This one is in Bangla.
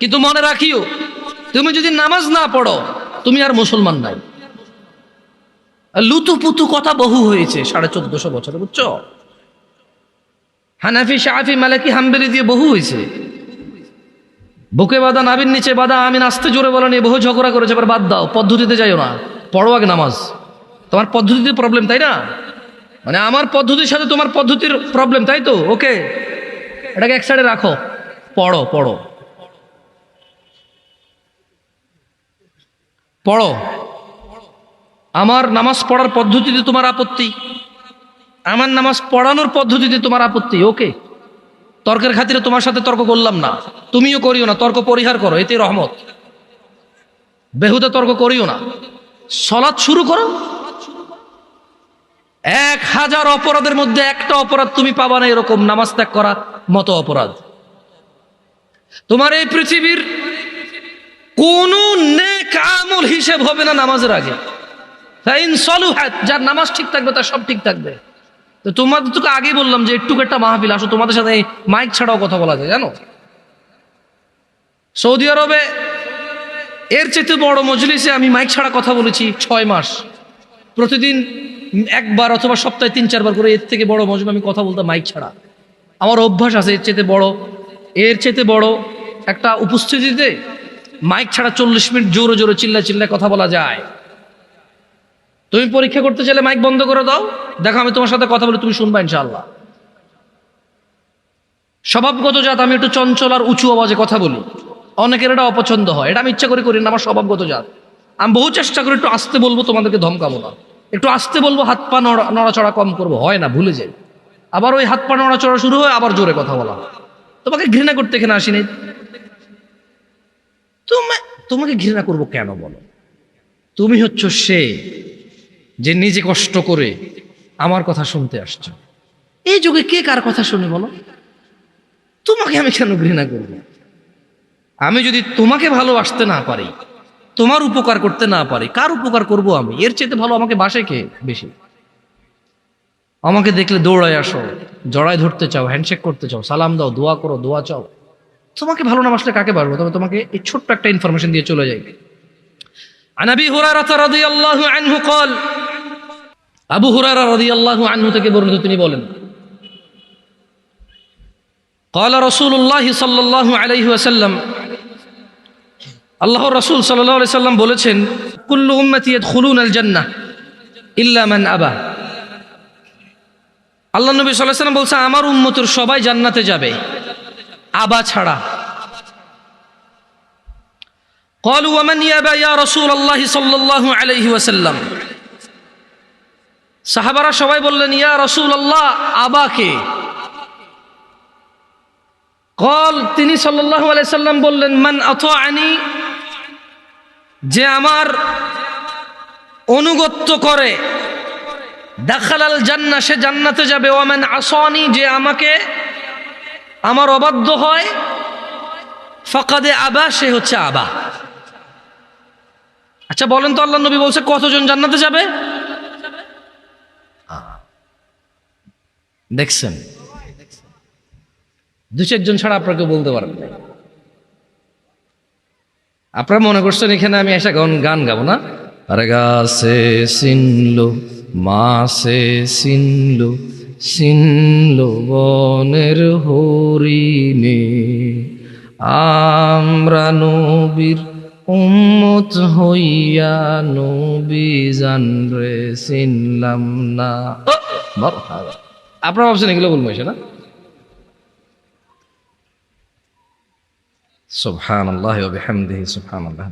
কিন্তু মনে রাখিও, তুমি যদি নামাজ না পড়ো, তুমি আর মুসলমান নাই। লুতুপুতু কথা বহু হয়েছে সাড়ে চোদ্দশো বছরে, বুঝছ? হানাফি শাহি মালাকি, হাম্বেলি দিয়ে বহু হয়েছে। বুকে বাদা নাবির নিচে বাদা আমি নাচতে জোরে বলো নিয়ে বহু ঝগড়া করেছে, এবার বাদ দাও, পদ্ধতিতে যাইও না। পড়ো আগে নামাজ। তোমার পদ্ধতিতে প্রবলেম তাই না? মানে আমার পদ্ধতির সাথে তোমার পদ্ধতির প্রবলেম তাই তো? ওকে এটাকে এক সাইডে রাখো। পড়ো পড়ো। পড়ো। আমার নামাজ পড়ার পদ্ধতিতে তোমার আপত্তি। আমার নামাজ পড়ানোর পদ্ধতিতে তোমার আপত্তি, ওকে? তর্কের খাতিরে তোমার সাথে তর্ক করলাম না। তুমিও করিও না, তর্ক পরিহার করো এতে রহমত। বেহুদা তর্ক করিও না। সলাৎ শুরু করো। এক হাজার অপরাধের মধ্যে একটা অপরাধ তুমি পাবা না এরকম নামাজ ত্যাগ করা মতো অপরাধ। তোমার এই পৃথিবীর কোন নেক আমল হিসেব হবে না নামাজের আগে। যার নামাজ ঠিক থাকবে, তার সব ঠিক থাকবে। তো তোমাদের তোকে আগে বললাম যে একটু একটা মাহফিল, আসো, তোমাদের সাথে মাইক ছাড়াও কথা বলা যায়, জানো? সৌদি আরবে এর চেয়ে বড় মজলিসে আমি মাইক ছাড়া কথা বলেছি ছয় মাস। প্রতিদিন একবার অথবা সপ্তাহে তিন, চারবার করে এর থেকে বড় মজমে আমি কথা বলতাম মাইক ছাড়া। আমার অভ্যাস আছে এর চেয়ে বড়। এর চেয়ে বড় একটা উপস্থিতিতে মাইক ছাড়া চল্লিশ মিনিট জোরে জোরে চিল্লা চিল্লা কথা বলা যায়। তুমি পরীক্ষা করতে চাইলে মাইক বন্ধ করে দাও। দেখো, আমি তোমার সাথে কথা বলে, তুমি শুনবা ইনশাআল্লাহ। স্বভাবগত জাত, আমি একটু চঞ্চল আর উঁচু আওয়াজে কথা বলি। অনেকের এটা অপছন্দ হয়। এটা আমি ইচ্ছা করে করি না, আমার স্বভাবগত জাত। আমি বহু চেষ্টা করে একটু আসতে বলব, তোমাদেরকে ধমকাবো না। একটু আসতে বলব, হাত পা নড়া, নড়াচড়া কম করব, হয় না, ভুলে যাই। আবার ওই হাত পা নড়াচড়া শুরু হয়, আবার জোরে কথা বলা তোমাকে ঘৃণা করতে এখানে আসিনি। তোমাকে ঘৃণা করব কেন বলো? তুমি হচ্ছ সে যে নিজে কষ্ট করে আমার কথা শুনতে আসছো। এই যুগে কে কার কথা শুনে বলো? তোমাকে আমি কেন ঘৃণা করব? আমি যদি তোমাকে ভালোবাসতে না পারি, তোমার উপকার করতে না পারি, কার উপকার করব আমি? এর চেয়ে ভালো আমাকে বাসে কে বেশি? আমাকে দেখলে দৌড়ায় আসো, জড়ায় ধরতে চাও হ্যান্ডশেক করতে চাও, সালাম দাও, দোয়া করো, দোয়া চাও। তোমাকে ভালো না বাসলে কাকে পারবো তবে তোমাকে এই ছোট্ট একটা ইনফরমেশন দিয়ে চলে যাই عن ابي هريره رضي الله عنه قال আবু হুরারা রাদিয়াল্লাহু আনহু থেকে বর্ণিত তিনি বলেন قال رسول الله صلى الله عليه وسلم আল্লাহ রাসূল সাল্লাল্লাহু আলাইহি সাল্লাম বলেছেন কুল্লু উম্মতি ইয়াদখুলুন আল জান্নাহ ইল্লা মান আবা আল্লাহ নবী সাল্লাল্লাহু আলাইহি সাল্লাম বলছে আমার উম্মতের সবাই জান্নাতে যাবে আবা ছাড়া قالوا ومن يابى يا رسول الله صلى الله عليه وسلم সাহাবারা সবাই বললেন ইয়া রসুল আল্লাহ আবাকে কল তিনি সাল্লাল্লাহু আলাইহি সাল্লাম বললেন মান আনি যে আমার অনুগত্য করে দেখালাল জান্না সে জান্নাতে যাবে ওয়ামান আসনি যে আমাকে আমার অবাধ্য হয়, ফাকাদে আবা, সে হচ্ছে আবা। আচ্ছা বলেন তো আল্লাহ নবী বলছে, কতজন জান্নাতে যাবে? দেখছেন? দু চারজন ছাড়া আপনাকে বলতে পারেন আপনারা মনে করছেন এখানে আমি এসে গান গান গাবো না? আরে গা সে সিনলো মা সে সিনলো বনের হরিণে, আমরা নবীর উম্মত হইয়া নবী জান রে চিনলাম না। আপনারা ভাবছেন এগুলো বলব এসে না সুবহান আল্লাহ সুবহান আল্লাহ